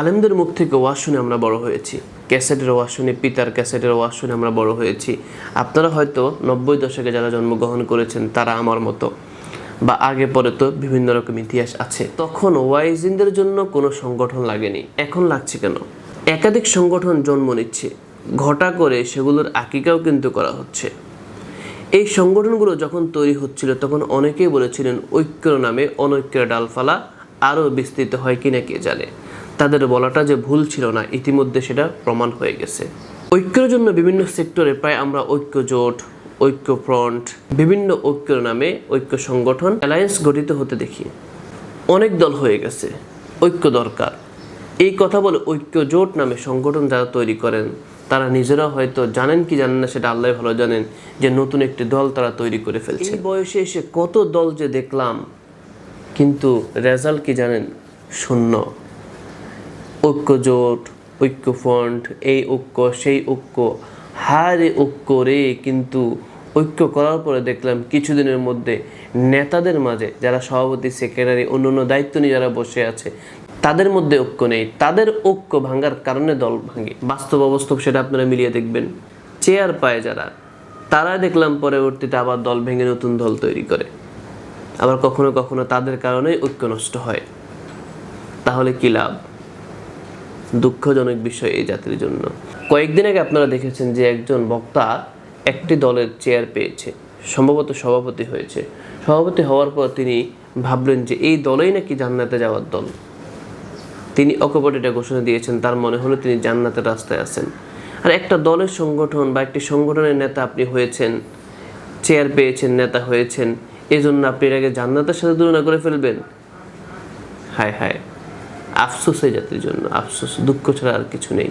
আলেমদের মুখ থেকে ওয়াজ শুনে আমরা বড় হয়েছি। ক্যাসেটের ওয়াজ শুনে, পিতার ক্যাসেটের ওয়াজ শুনে আমরা বড় হয়েছি। আপনারা হয়তো নব্বই দশকে যারা জন্মগ্রহণ করেছেন, তারা আমার মতো বা আগে পরে তো বিভিন্ন রকম ইতিহাস আছে। তখন ওয়াইজিনদের জন্য কোনো সংগঠন লাগেনি। এখন লাগছে কেন? একাধিক সংগঠন জন্ম নিচ্ছে। ঘটা করে সেগুলোর আকিকাও কিন্তু করা হচ্ছে। এই সংগঠনগুলো যখন তৈরি হচ্ছিল, তখন অনেকেই বলেছিলেন ঐক্যর নামে অনৈক্যের ডালফালা আরও বিস্তৃত হয় কিনা কে জানে। তাদের বলাটা যে ভুল ছিল না, ইতিমধ্যে সেটা প্রমাণ হয়ে গেছে। ঐক্যের জন্য বিভিন্ন সেক্টরে প্রায় আমরা ঐক্য জোট, ঐক্য ফ্রন্ট, বিভিন্ন ঐক্যর নামে ঐক্য সংগঠন, অ্যালায়েন্স গঠিত হতে দেখি। অনেক দল হয়ে গেছে, ঐক্য দরকার। এই কথা বলে ঐক্য জোট নামে সংগঠন যারা তৈরি করেন, তারা নিজেরা হয়তো জানেন কি জানেন না সেটা আল্লাহ ভালো জানেন যে নতুন একটি দল তারা তৈরি করে ফেলছে। এই বয়সে এসে কত দল যে দেখলাম, কিন্তু রেজাল্ট কি জানেন? শূন্য। ঐক্য জোট ঐক্য ফ্রন্ট এই ঐক্য, সেই ঐক্য। হারে ঐক্য রে, কিন্তু ঐক্য করার পরে দেখলাম কিছুদিনের মধ্যে নেতাদের মাঝে যারা সভাপতি, সেক্রেটারি অন্য অন্য দায়িত্ব নিয়ে যারা বসে আছে, তাদের মধ্যে ঐক্য নেই। তাদের ঐক্য ভাঙার কারণে দল ভাঙে। বাস্তব অবাস্তব সেটা আপনারা মিলিয়ে দেখবেন। চেয়ার পায় যারা তারা দেখলাম পরবর্তীতে আবার দল ভেঙে নতুন দল তৈরি করে। আবার কখনো কখনো তাদের কারণেই ঐক্য নষ্ট হয়। তাহলে কি লাভ? দুঃখজনক বিষয় এই জাতির জন্য। কয়েকদিন আগে আপনারা দেখেছেন যে একজন বক্তা একটি দলের চেয়ার পেয়েছে, সম্ভবত সভাপতি হয়েছে। সভাপতি হওয়ার পর তিনি ভাবলেন যে এই দলেই নাকি জান্নাতে যাওয়ার দল। তিনি অকপট এটা ঘোষণা দিয়েছেন, তার মনে হলো তিনি জান্নাতের রাস্তায় আছেন। আর একটা দলের সংগঠন বা একটি সংগঠনের নেতা আপনি হয়েছেন চেয়ার পেয়েছেন, নেতা হয়েছেন এই জন্য আপনি এটাকে জান্নাতের সাথে তুলনা করে ফেলবেন? হায় হায়। আফসোস জাতির জন্য। আফসোস দুঃখ ছাড়া আর কিছু নেই।